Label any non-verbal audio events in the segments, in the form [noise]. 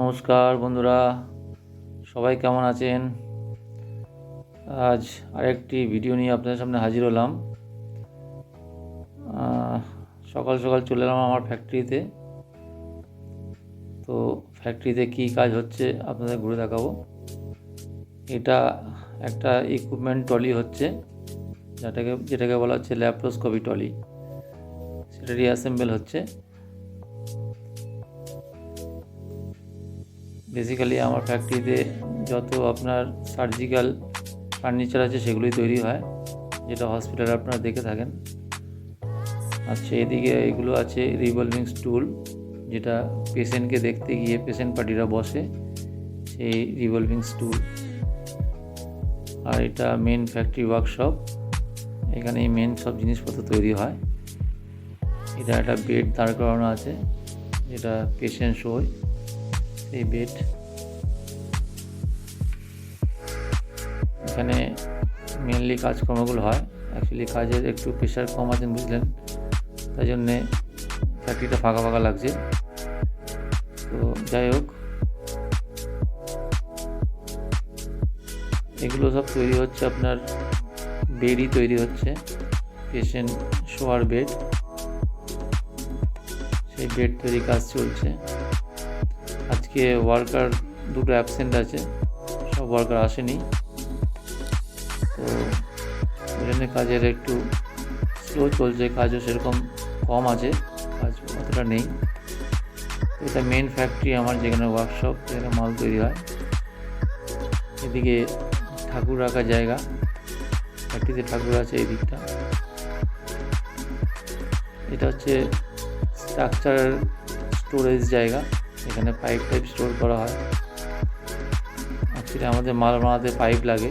নমস্কার বন্ধুরা, সবাই কেমন আছেন? আজ আরেকটি ভিডিও নিয়ে আপনাদের সামনে হাজির হলাম। সকাল সকাল চলে এলাম আমার ফ্যাক্টরিতে তো ফ্যাক্টরিতে কী কাজ হচ্ছে আপনাদের ঘুরে দেখাবো। এটা একটা ইকুইপমেন্ট টলি হচ্ছে, যেটাকে যেটাকে বলা হচ্ছে ল্যাপ্রোস্কোপি টলি সেটা রিঅ্যাসেম্বল হচ্ছে। বেসিক্যালি আমার ফ্যাক্টরিতে যত আপনার সার্জিক্যাল ফার্নিচার আছে সেগুলোই তৈরি হয়, যেটা হসপিটালে আপনারা দেখে থাকেন। আচ্ছা এদিকে এগুলো আছে রিভলভিং স্টুল যেটা পেশেন্টকে দেখতে গিয়ে পেশেন্ট পার্টিরা বসে সেই রিভলভিং স্টুল আর এটা মেন ফ্যাক্টরি ওয়ার্কশপ এখানে মেন সব জিনিসপত্র তৈরি হয়। এটা একটা বেড দাঁড় করানো আছে, যেটা পেশেন্ট শোয় এই বেড এখানে মেনলি কাজকর্মগুলো হয়। অ্যাকচুয়ালি কাজের একটু প্রেশার কম আছেন বুঝলেন? তাই জন্যে ফ্যাক্টরিটা ফাঁকা ফাঁকা লাগছে। তো যাই হোক। এগুলো সব তৈরি হচ্ছে আপনার বেডই তৈরি হচ্ছে। পেশেন্ট শোয়ার বেড সেই বেড তৈরি কাজ চলছে। আজকে ওয়ার্কার দুটো অ্যাবসেন্ট আছে, সব ওয়ার্কার আসেনি। তো ওই জন্য কাজের একটু স্লো চলছে, কাজও সেরকম কম আছে, কাজ অতটা নেই। এটা মেন ফ্যাক্টরি আমার, যেখানে ওয়ার্কশপ যেখানে মাল তৈরি হয়। এদিকে ঠাকুর রাখার জায়গা ফ্যাক্টরিতে ঠাকুর আছে এই দিকটা। এটা হচ্ছে স্ট্রাকচার স্টোরেজ জায়গা। এখানে পাইপ টাইপ স্টোর করা হয়। অ্যাকচুয়ালি আমাদের মাল বানাতে পাইপ লাগে।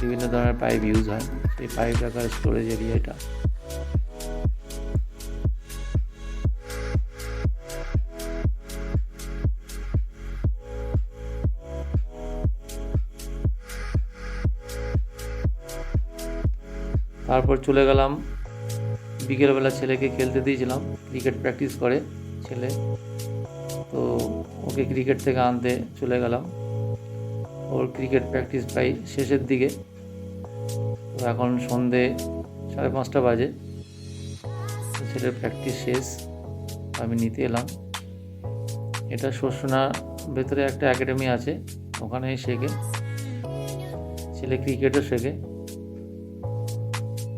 বিভিন্ন ধরনের পাইপ ইউজ হয়। সেই পাইপ রাখার স্টোরেজ এরিয়া এটা। তারপর চলে গেলাম। বিকেলবেলা ছেলেকে খেলতে দিয়েছিলাম। ক্রিকেট প্র্যাকটিস করে। ছেলে তো ওকে ক্রিকেট থেকে আনতে চলে গেলাম। ওর ক্রিকেট প্র্যাকটিস প্রায় শেষের দিকে। তো এখন সন্ধে সাড়ে পাঁচটা বাজে। ছেলের প্র্যাকটিস শেষ। আমি নিতে এলাম। এটা শোষণা ভেতরে একটা একাডেমি আছে। ওখানে শেখে। ছেলে ক্রিকেটও শেখে।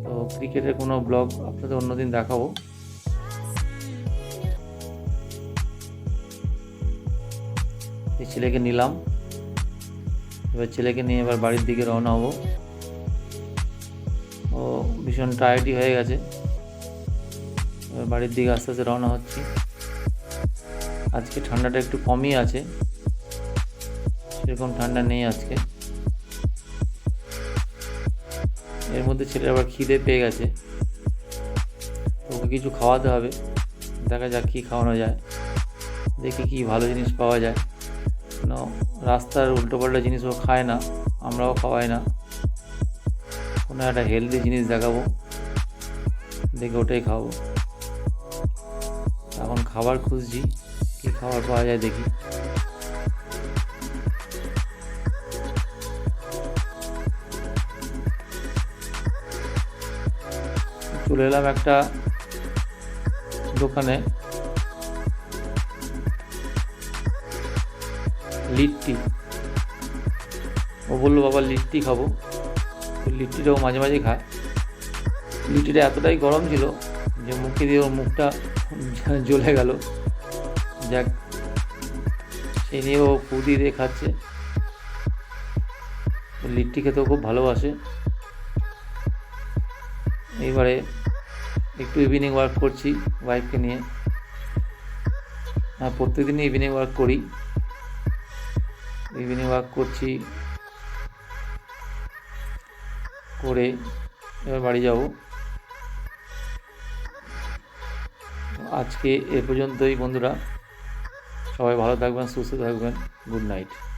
তো ক্রিকেটের কোনো ব্লগ আপনাদের অন্যদিন দেখাবো। এই ছেলেকে নিলাম। এবার ছেলেকে নিয়ে এবার বাড়ির দিকে রওনা হব। ও ভীষণ টায়ার্ডই হয়ে গেছে। এবার বাড়ির দিকে আস্তে আস্তে রওনা হচ্ছি। আজকে ঠান্ডাটা একটু কমই আছে। সেরকম ঠান্ডা নেই আজকে। এর মধ্যে ছেলের আবার খিদে পেয়ে গেছে। ওকে কিছু খাওয়াতে হবে। দেখা যাক কী খাওয়ানো যায়। দেখি কি ভালো জিনিস পাওয়া যায়। কেন রাস্তার উল্টোপাল্টা জিনিস ও খায় না, আমরাও খাওয়াই না। কোনো একটা হেলদি জিনিস দেখাবো, দেখে ওটাই খাওয়াবো এখন খাবার খুঁজছি, কী খাবার পাওয়া যায় দেখি। চলে এলাম একটা দোকানে। লিট্টি। ও বলল, বাবা, লিট্টি খাব। তো ও মাঝে মাঝে খায়। লিট্টিটা এতটাই গরম ছিল যে মুখে দিয়ে ওর মুখটা [laughs] জ্বলে গেল। যাক সেই নিয়ে ও পুদি দিয়ে খাচ্ছে। লিট্টি খেতেও খুব ভালোবাসে। এইবারে একটু ইভিনিং ওয়ার্ক করছি ওয়াইফকে নিয়ে। প্রত্যেকদিনই ইভিনিং ওয়ার্ক করি। ইভিনিং ওয়াক করছি। করে এবার বাড়ি যাব। আজকে এ পর্যন্তই বন্ধুরা। সবাই ভালো থাকবেন, সুস্থ থাকবেন। Good night.